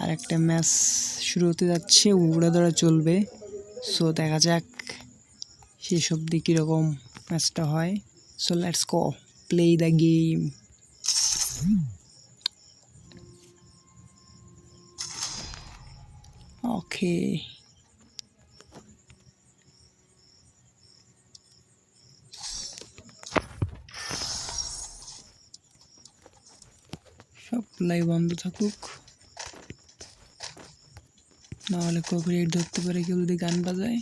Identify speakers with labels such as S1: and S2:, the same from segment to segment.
S1: আর একটা ম্যাচ শুরু হতে যাচ্ছে, উড়ে ধরে চলবে। সো দেখা যাক শেষ অবধি কীরকম ম্যাচটা হয়। So let's go play the game okay সবগুলাই বন্ধ থাকুক। নাহলে কপিরাইট ধরতে পারে কেউ যদি গান বাজায়?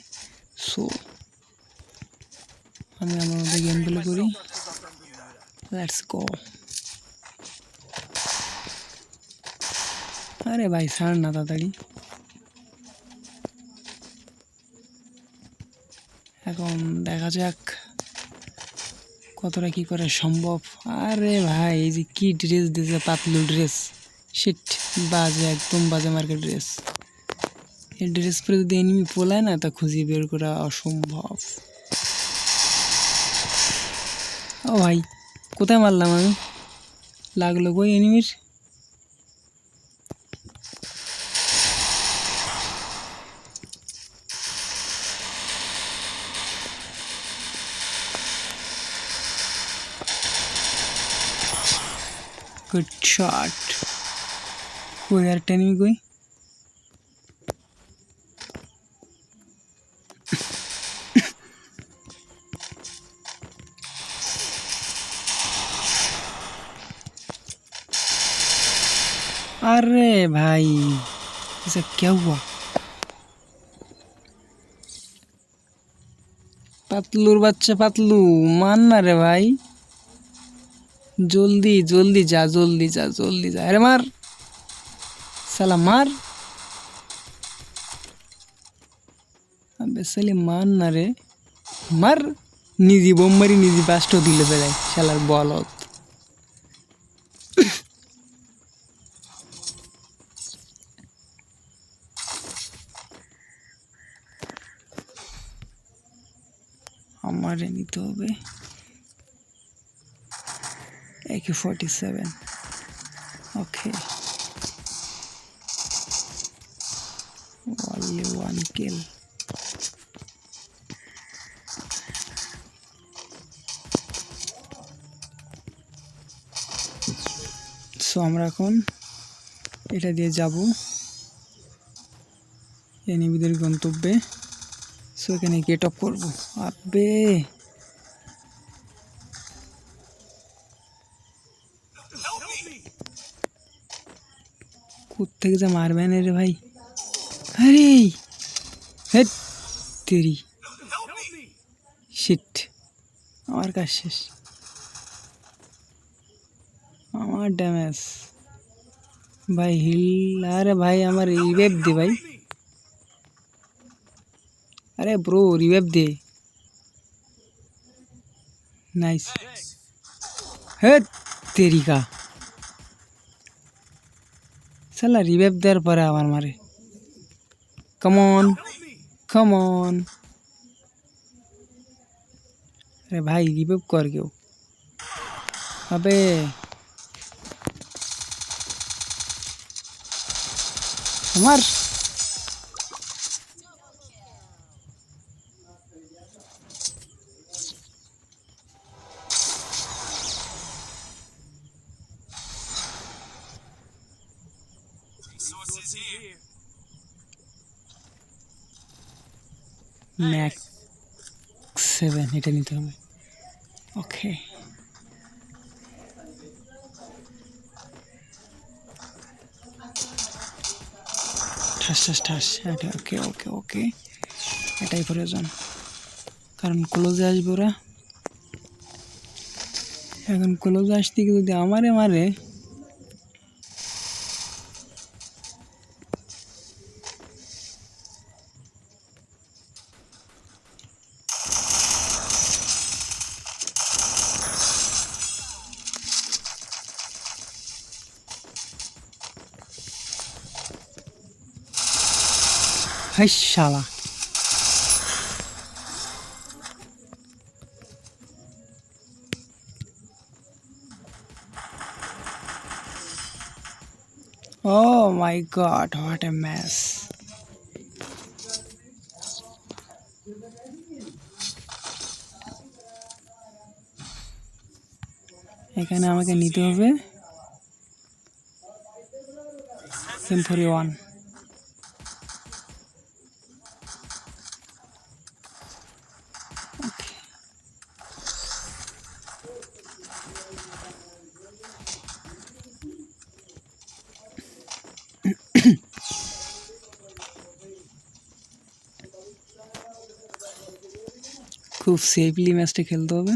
S1: সো আমি আমার মধ্যে গেম প্লে করি। লেটস গো আরে ভাই ছাড় না তাড়াতাড়ি। এখন দেখা যাক কতটা কি করে সম্ভব। আরে ভাই এই যে কি ড্রেস দিয়েছে পাতলু ড্রেস শিট বাজে একদম বাজে মার্কেট ড্রেস ড্রেস পরে যদি এনিমি পোলায় না, তা খুঁজে বের করা অসম্ভব। ও ভাই, কোথায় মারলাম আমি? লাগল কই এনিমির গুড শট কই আর enemy কই? अरे भाई ऐसा क्या हुआ পাতলুর বাচ্চা পাতলু মান না রে ভাই জলদি জলদি যা জলদি যা জলদি যা আরে মার সালা মার আবে সালি মান না রে মার নিজে বোম মারি নিজে বাস্ট দিলে বেড়ায় শালার বলত আমারে নিতে হবে। AK forty seven okay only one kill so আমরা এখন এটা দিয়ে যাব। এনিমিদের গন্তব্যে। এখানে গেট অফ করব। আবে কোথেকে যে মারবে না রে ভাই? আরে! হেট, তেরি। শিট আমার কাজ শেষ। আমার ড্যামেজ ভাই হিল আরে ভাই, আমার রিভেভ দে ভাই। अरे ब्रो रिवाइव दे नाइस है तेरी का साला रिवाइव देर पर আমার মারে কাম অন কাম অন আরে ভাই রিভাইভ কর কেউ আবে আমার ম্যাক সেভেন এটা নিতে হবে। ওকে ঠাস ঠাস ওকে ওকে ওকে এটাই প্রয়োজন। কারণ ক্লোজে আসবে ওরা। এখন ক্লোজে আসতে যদি আমারে মারে হাই শালা oh my God what a match এখানে আমাকে নিতে হবে এম ফোর ওয়ান খুব সেফলি ম্যাচটা খেলতে হবে।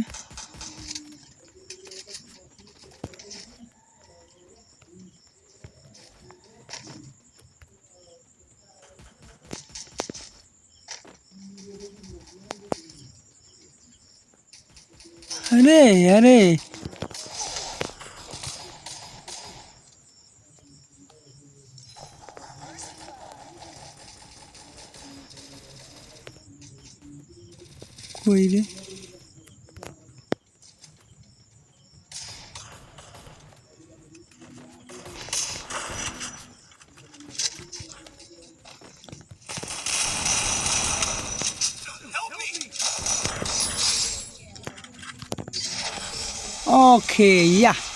S1: আরে আরে! কই রে Okay, yeah.